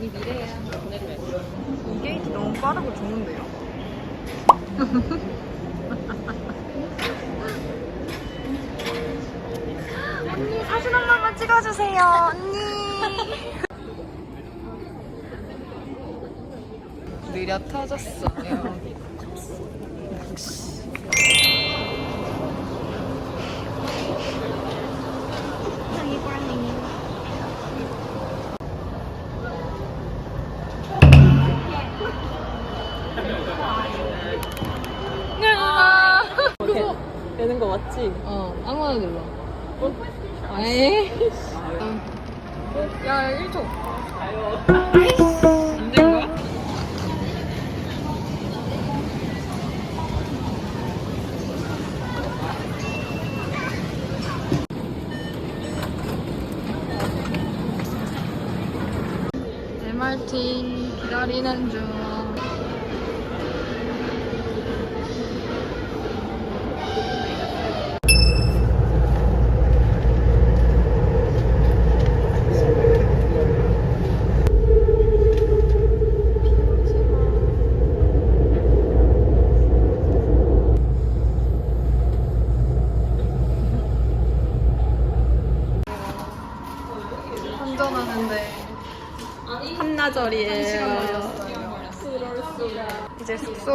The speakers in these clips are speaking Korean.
이 미래야. 보내줘야지. 이 게이트 너무 빠르고 좋은데요? 언니 사진 한 번만 찍어주세요 언니 느려 터졌어 되는 거 맞지? 어 아무거나 눌러 에이 야 1초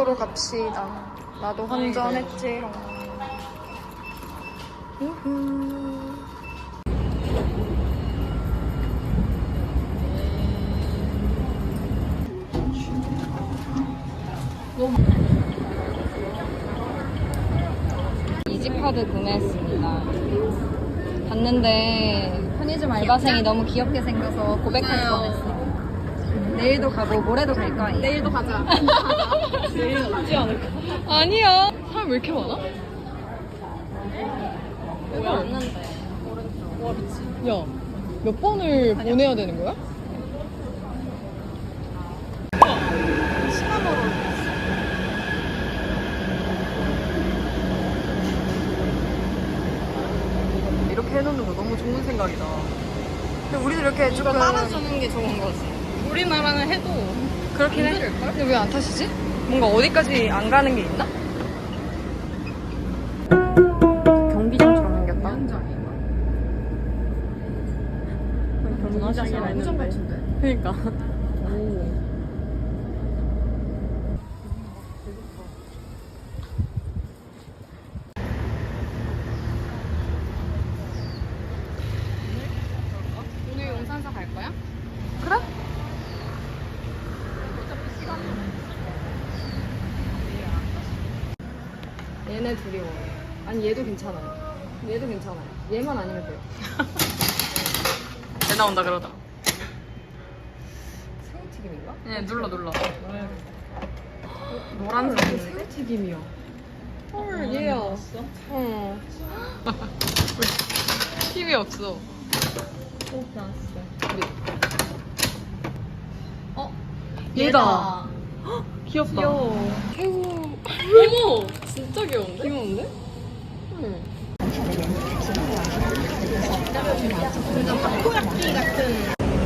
숙소로 갑시다. 나도 환전했지. 우후. 이지카드 구매했습니다. 갔는데 편의점 알바생이 너무 귀엽게 생겨서 고백할 뻔했어. 내일도 가고 모레도 갈 거예요. 내일도 가자. 내일 없지 않을까? 아니야. 사람 왜 이렇게 많아? 여기 왔는데. 야, 몇 번을 보내야 되는 거야? 이렇게 해놓는 거 너무 좋은 생각이다. 근데 우리도 이렇게 조금 따라주는 게 좋은 거지. 우리나라는 해도 그렇긴 해. 근데 왜 안 타시지? 뭔가 어디까지 안 가는 게 있나? 경기장처럼 생겼다. 경기장이라 했는데. 그니까. 오늘 용산사 갈 거야? 그래? 얘네 둘이 원해. 아니 얘도 괜찮아요. 얘도 괜찮아요. 얘만 아니면 돼요. 애 나온다 그러다. 새우튀김인가? 네, 눌러 눌러. 노란색 새우튀김이야. 헐 얘야. 어. 힘이 없어. 어? 얘다. 귀엽다. 귀여워. 어머! 진짜 귀여운데? 귀여운데? 응.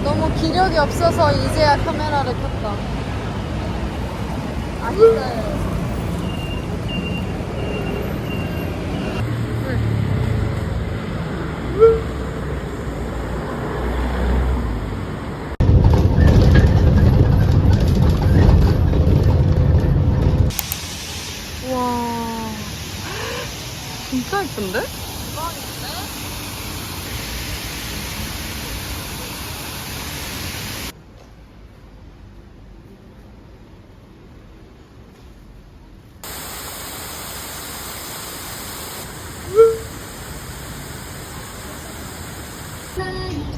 너무 기력이 없어서 이제야 카메라를 켰다. 아쉽어요. 와.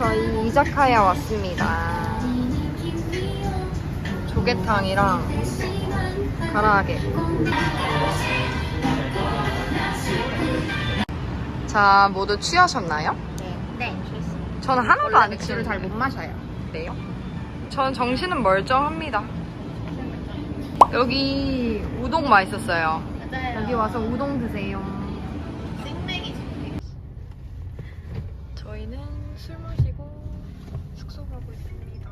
저희 이자카야 왔습니다. 조개탕이랑 가라아게. 자, 모두 취하셨나요? 네. 저는 하나도 안 맥주를 잘못 마셔요. 취해요. 저는 정신은 멀쩡합니다. 여기 우동 맛있었어요. 여기 와서 우동 드세요. 생맥이 저희는 술 마시고 숙소 가고 있습니다.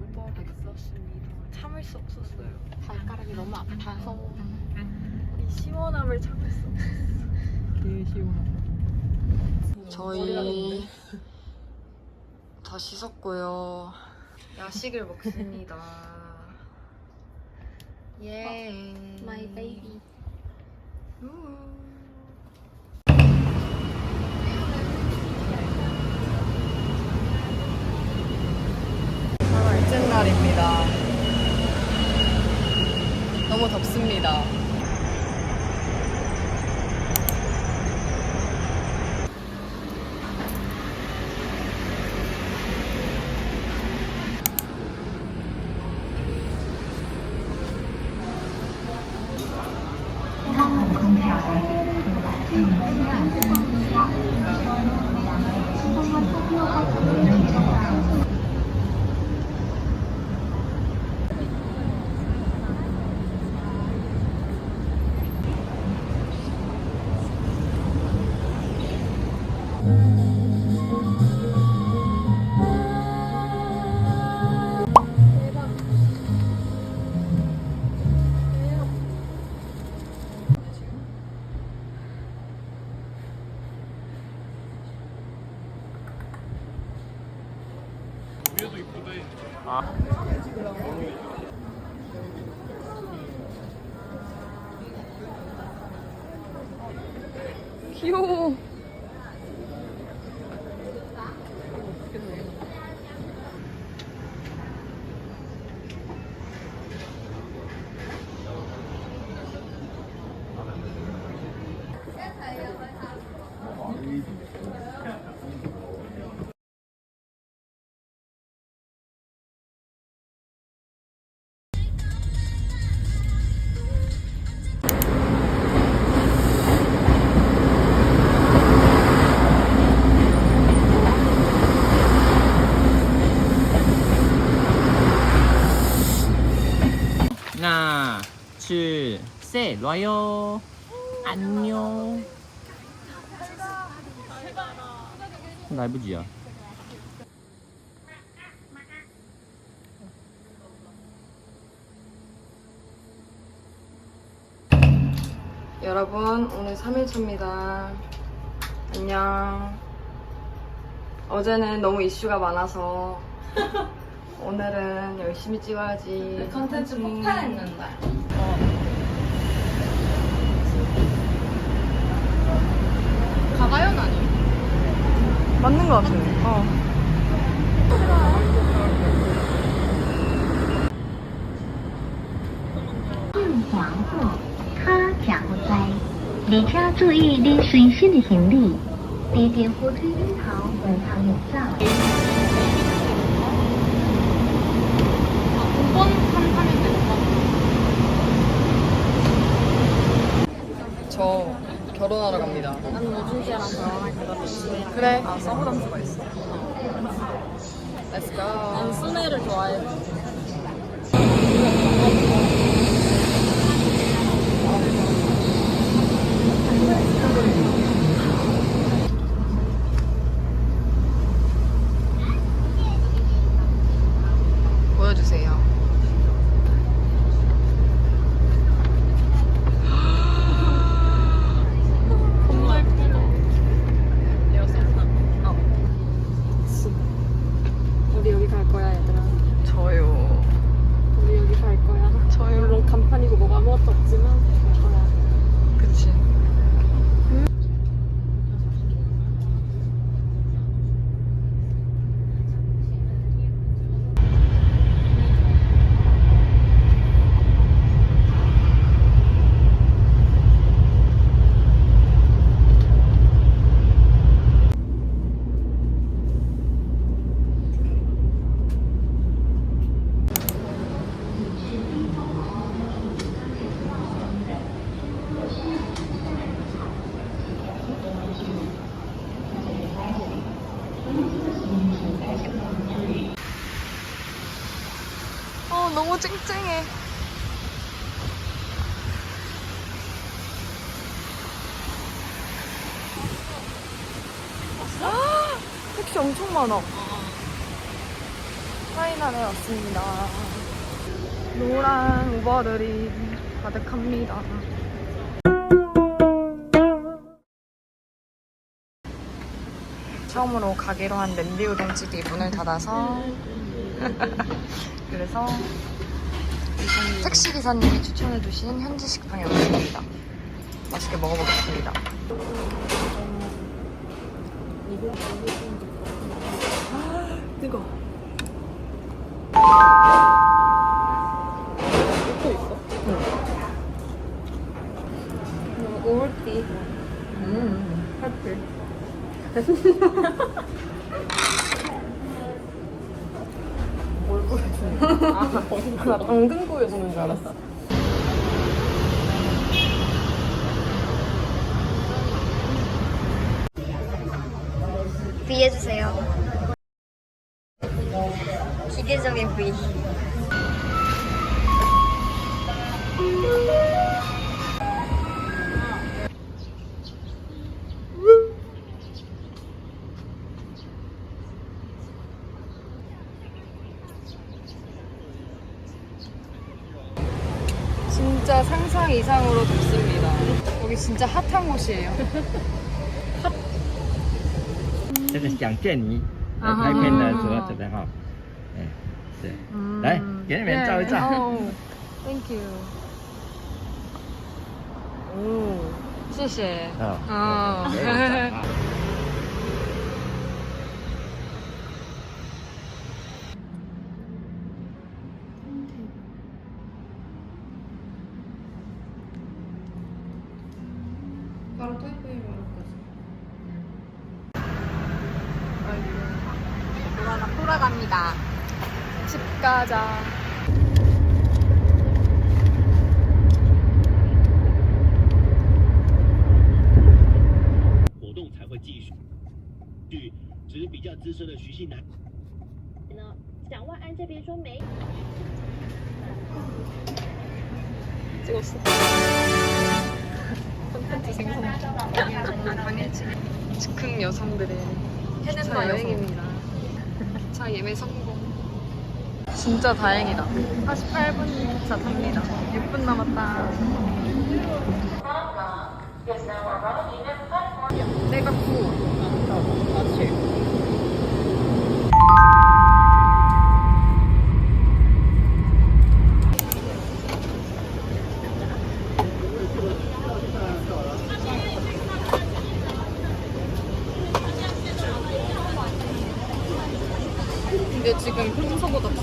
우버 엑었습니다. 참을 수 없었어요. 발가락이 너무 아파서. 이 시원함을 참을 수 없었어. 그 시원함. 저희 다 씻었고요. 야식을 먹습니다. 예. My baby. 우. 바로 날입니다. 너무 덥습니다. 둘, 셋, 놔요. 안녕. 라이브지야. 여러분, 오늘 3일차입니다. 안녕. 어제는 너무 이슈가 많아서 오늘은 열심히 찍어야지. 컨텐츠 폭탄했는데. 과연 아니 맞는 거 같아. 어. 저 결혼하러 갑니다. 나는 오준 씨랑 결혼할 거거든. 그래. 아, 서브 담수가 있어. Let's go. 난 순애를 좋아해. 보여주세요. 정말 예쁘다. 어, 우리 여기 갈 거야, 얘들아. 저요. 우리 여기 갈 거야. 저요. 물론 간판이고 뭐가 아무것도 없지만 갈 거야. 그치. 쨍쨍해. 아, 택시 엄청 많아. 타이난에 왔습니다. 노란 우버들이 가득합니다. 처음으로 가기로 한 냄비 우동집이 문을 닫아서 그래서 택시 기사님이 추천해 주신 현지 식당에 왔습니다. 맛있게 먹어보겠습니다. 뜨거. 또 있어? 응. 오울띠. 음. 핫플. 뭘 보여주는 거야? 아, 나 당근 보여주는 줄 알았어. V 해주세요. 기계적인 V. 핫한 곳이에요. 这个想见你啊拍片的时候这边哈，哎，对，来给你们照一照。 어, Thank you. 오, 谢谢. 어, 어. 돌아갑니다. 집 가자. 즉흥 여성들의 해낸바 여행입니다. 기차 예매 성공. 진짜 다행이다. 48분 기차 탑니다. 6분 남았다. 내가 9. 근데 지금 평소보다 더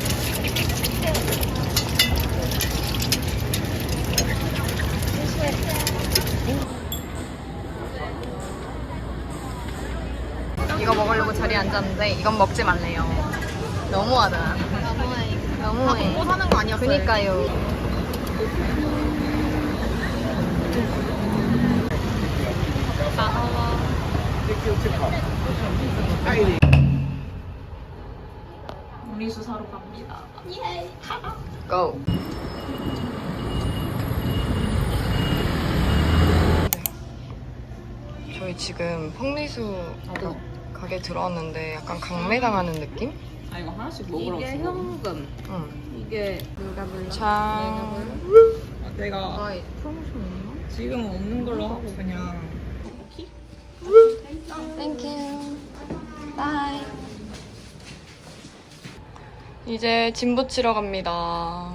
이거 먹으려고 자리에 앉았는데 이건 먹지 말래요. 너무하다. 너무해. 너무해. 먹고 사는 거 아니었어요? 그니까요. 우리수 사러 갑니다. 예. 고. 저희 지금 펑리수 가- 가게 들어왔는데 약간 강매당하는 느낌? 아 이거 하나씩 먹으라고 이게. 현금. 음. 네, 이게 누가 불러? 장. 내가 아, 프로모션 있나? 지금은 없는 걸로 하고 그냥 땡큐. 바이. 이제 짐 붙이러 갑니다.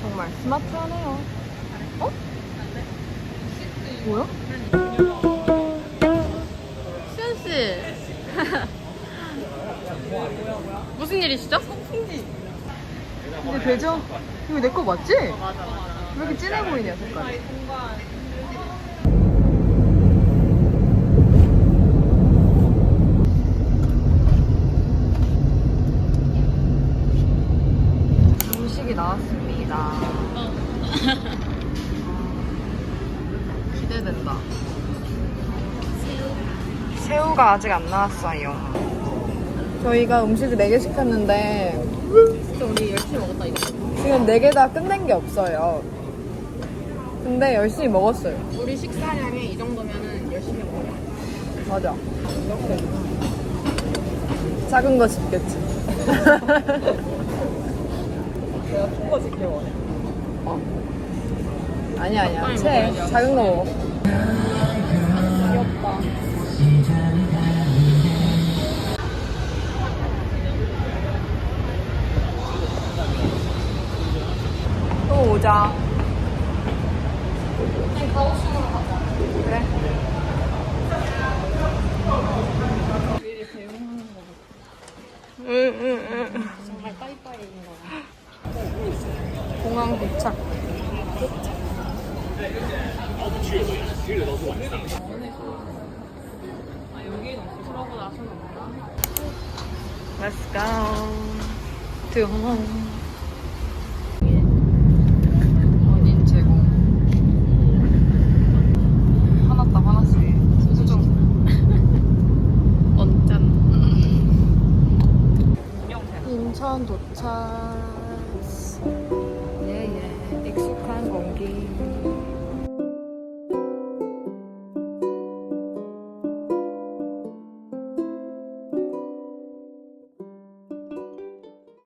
정말 스마트하네요. 어? 뭐야? 일이시죠? 근데 되죠? 이거 내 거 맞지? 왜 이렇게 진해 보이냐 색깔이? 음. 음식이 나왔습니다. 기대된다. 새우가 아직 안 나왔어요. 저희가 음식을 4개 시켰는데 진짜 우리 열심히 먹었다 이거. 지금 4개 다 끝낸 게 없어요. 근데 열심히 먹었어요. 우리 식사량이 이 정도면은 열심히 먹어. 맞아. 이렇게. 작은 거 집겠지. 내가 큰거 지켜 원해. 아니야, 아니야. 채. 작은 거 먹어. 또 오자. 공항 도착. Let's go to home.